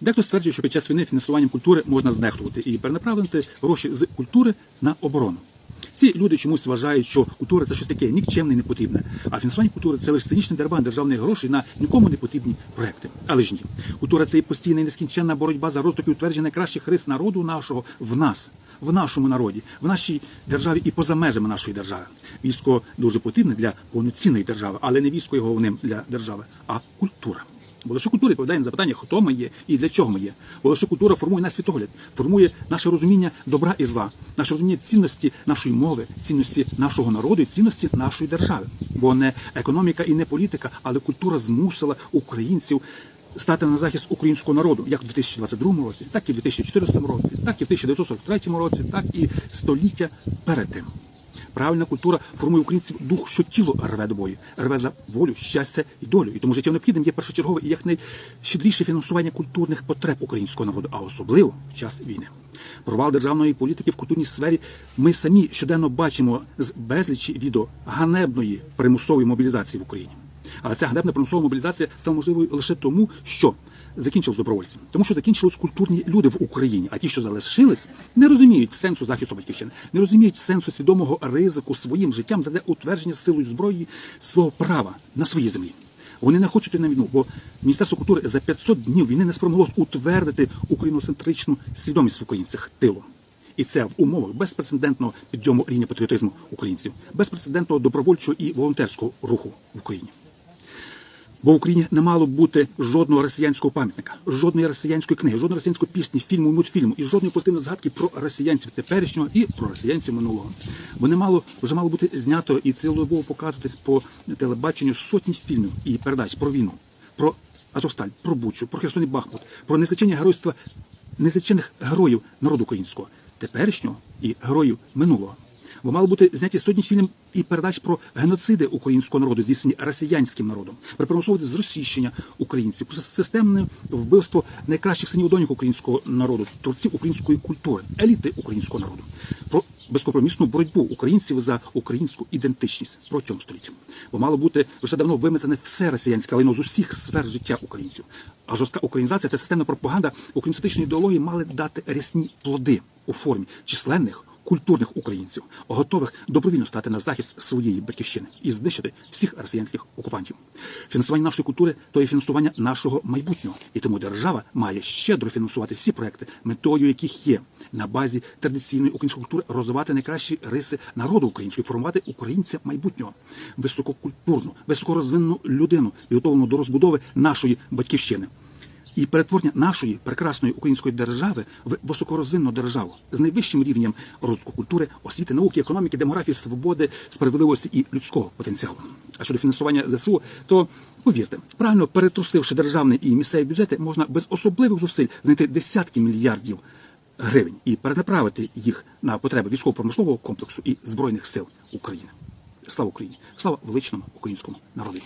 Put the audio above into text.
Дехто стверджує, що під час війни фінансуванням культури можна знехтувати і перенаправити гроші з культури на оборону. Ці люди чомусь вважають, що культура це щось таке нікчемне і непотрібне. А фінансування культури це лише цинічний дербан державних грошей на нікому не потрібні проекти. Але ж ні, культура це і постійна і нескінченна боротьба за розвиток і утвердження найкращих рис народу нашого в нас, в нашому народі, в нашій державі і поза межами нашої держави. Військо дуже потрібне для повноцінної держави, але не військо є головним для держави, а культура. Бо лише культура відповідає на запитання, хто ми є і для чого ми є. Бо лише культура формує наш світогляд, формує наше розуміння добра і зла, наше розуміння цінності нашої мови, цінності нашого народу і цінності нашої держави. Бо не економіка і не політика, але культура змусила українців стати на захист українського народу, як у 2022 році, так і в 2014 році, так і в 1943 році, так і століття перед тим. Правильна культура формує українців дух, що тіло рве до бою, рве за волю, щастя і долю. І тому життєво необхідним є першочергове і якнайщедріше фінансування культурних потреб українського народу, а особливо в час війни. Провал державної політики в культурній сфері ми самі щоденно бачимо з безлічі відео ганебної примусової мобілізації в Україні. Але ця ганебна примусова мобілізація стала можливою лише тому, що закінчилось добровольцем, тому що закінчились культурні люди в Україні, а ті, що залишились, не розуміють сенсу захисту батьківщини, не розуміють сенсу свідомого ризику своїм життям задля утвердження силою зброї свого права на своїй землі. Вони не хочуть на війну, бо Міністерство культури за 500 днів війни не спромогло утвердити україноцентричну свідомість в українцях тилу. І це в умовах безпрецедентного підйому рівня патріотизму українців, безпрецедентного добровольчого і волонтерського руху в Україні. Бо в Україні не мало бути жодного росіянського пам'ятника, жодної росіянської книги, жодної росіянської пісні, фільму, мультфільму і жодної позитивної згадки про росіянців теперішнього і про росіянців минулого. Бо не мало вже мало бути знято і цілодобово показуватись по телебаченню сотні фільмів і передач про війну, про Азовсталь, про Бучу, про Херсон і Бахмут, про незлічення геройства незлічених героїв народу українського, теперішнього і героїв минулого. Бо мало бути зняті сотні фільмів і передач про геноциди українського народу, здійснені росіянським народом, про примусове зросійщення українців, системне вбивство найкращих синів доньок українського народу, творців української культури, еліти українського народу, про безкомпромісну боротьбу українців за українську ідентичність протягом століття. Бо мало бути вже давно виметене все росіянське лайно з усіх сфер життя українців. А жорстка українізація та системна пропаганда україністичної ідеології мали дати рясні плоди у формі численних культурних українців, готових добровільно стати на захист своєї батьківщини і знищити всіх росіянських окупантів. Фінансування нашої культури то є фінансування нашого майбутнього, і тому держава має щедро фінансувати всі проекти, метою яких є на базі традиційної української культури розвивати найкращі риси народу українського, формувати українця майбутнього, висококультурну, високорозвинену людину, підготовлену до розбудови нашої батьківщини і перетворення нашої прекрасної української держави в високорозвинну державу з найвищим рівнем розвитку культури, освіти, науки, економіки, демографії, свободи, справедливості і людського потенціалу. А щодо фінансування ЗСУ, то повірте, правильно перетрусивши державний і місцеві бюджети, можна без особливих зусиль знайти десятки мільярдів гривень і перенаправити їх на потреби військово-промислового комплексу і збройних сил України. Слава Україні! Слава величному українському народу!